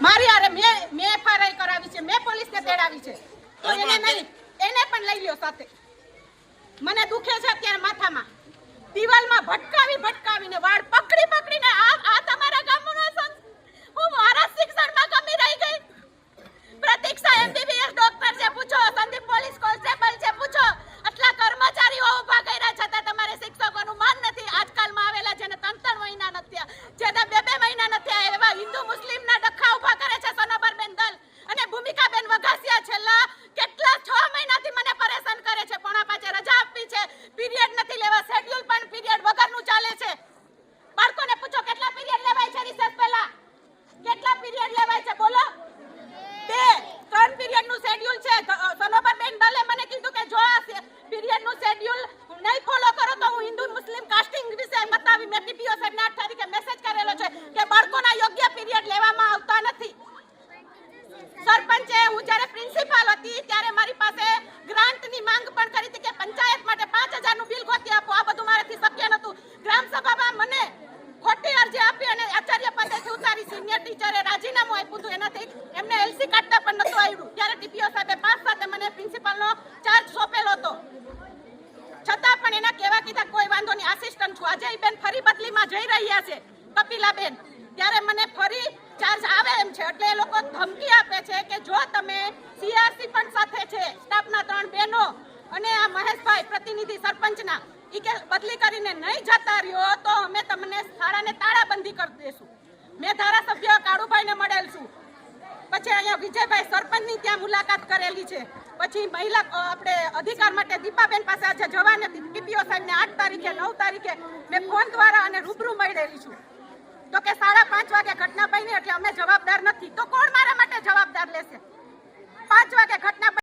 મારી હારે મેં મેં એફઆરઆઈ કરાવી છે મેં પોલીસને તેડાવી છે. તો એને નહીં એને પણ લઈ લ્યો સાથે. મને દુખે છે અત્યારે માથામાં. દિવાલમાં ભટકાવી ભટકાવીને વાળ પકડી પકડીને આ આ તમારા ગામનો સં- હું મારા શિક્ષણમાં કમી રહી ગઈ પ્રતીક્ષા એમબીબીએસ ડોક્ટર છે પૂછો સંદીપ પોલીસ કોન્સ્ટેબલ છે પૂછો આટલા કર્મચારીઓ ઊભા કર્યા છતાં તમારે શિક્ષકોનું માન નથી આજકાલમાં આવેલા જેને ત્રણ ત્રણ મહિના નથી થયા, જેને બે બે મહિના નથી થયા એવા હિન્દુ મુસ્લિમના ડખા ઊભા કરે છે સોનોબરબેન દલ અને ભૂમિકાબેન વઘાસિયા છેલ્લા કેટલા છ મહિનાથી મને પરેશાન કરે છે પોણા પાંચે રજા આપવી છે પીરિયડ નથી લેવા શેડ્યુલ પણ પીરિયડ વગરનું ચાલે છે બાળકોને પૂછો કેટલા પીરિયડ લેવાય છે રિસેસ પહેલા કેટલા પીરિયડ લેવાય છે બોલો બે ત્રણ પીરિયડનું શેડ્યુલ છે સનોબર બેન દલે મને કીધું કે જો આ પીરિયડનું શેડ્યુલ નહીં ફોલો કરો તો હું હિન્દુ મુસ્લિમ કાસ્ટિંગ બતાવી મેં ટીપીઓ આઠ મેસેજ કરેલો છે કે બાળકોના યોગ્ય પીરિયડ લેવામાં આવતા નથી. સરપંચે, હું જ્યારે પ્રિન્સિપાલ હતી, ત્યારે મારી પાસે ગ્રાન્ટની માંગ પણ કરી હતી કે પંચાયત માટે પાંચ હજારનું બિલ ગોતી આપો. આ બધું મારાથી શક્ય નહોતું. ગ્રામ સભામાં મને ખોટી અરજી આપી અને આચાર્ય પદેથી ઉતારી સિનિયર ટીચરે રાજીનામું આપ્યું હતું. એનાથી એમને એલસી કાઢતા પણ નહોતું આવ્યું. ત્યારે ટીપીઓ સાહેબે પાંચ સાથે મને પ્રિન્સિપાલનો ચાર્જ સોંપેલો હતો છતાં પણ એના કહેવા કીધા કોઈ આસિસ્ટન્ટ છું. આજે બેન ફરી બદલીમાં જઈ રહ્યા છે, કપિલાબેન. ત્યારે મને ફરી ચાર્જ આવે એમ છે. એટલે એ લોકો ધમકી આપે છે કે જો તમે સીઆરસી પણ સાથે છે, સ્ટાફના ત્રણ બહેનો અને આ મહેશભાઈ પ્રતિનિધિ સરપંચના એ કે બદલી કરીને નહીં જતા રહ્યો તો અમે તમને શાળાને તાળાબંધી કરી દેશું. મેં ધારાસભ્ય કાળુભાઈને મળેલ છું. પછી અહીંયા વિજયભાઈ સરપંચની ત્યાં મુલાકાત કરેલી છે. પછી મહિલા આપણે અધિકાર માટે દીપાબેન પાસે આજે સાહેબને આઠ તારીખે, નવ તારીખે મેં ફોન દ્વારા અને રૂબરૂ મળેલી છું. તો કે સાડા પાંચ વાગે ઘટના બની એટલે અમે જવાબદાર નથી. તો કોણ મારા માટે જવાબદાર લેશે? પાંચ વાગે ઘટના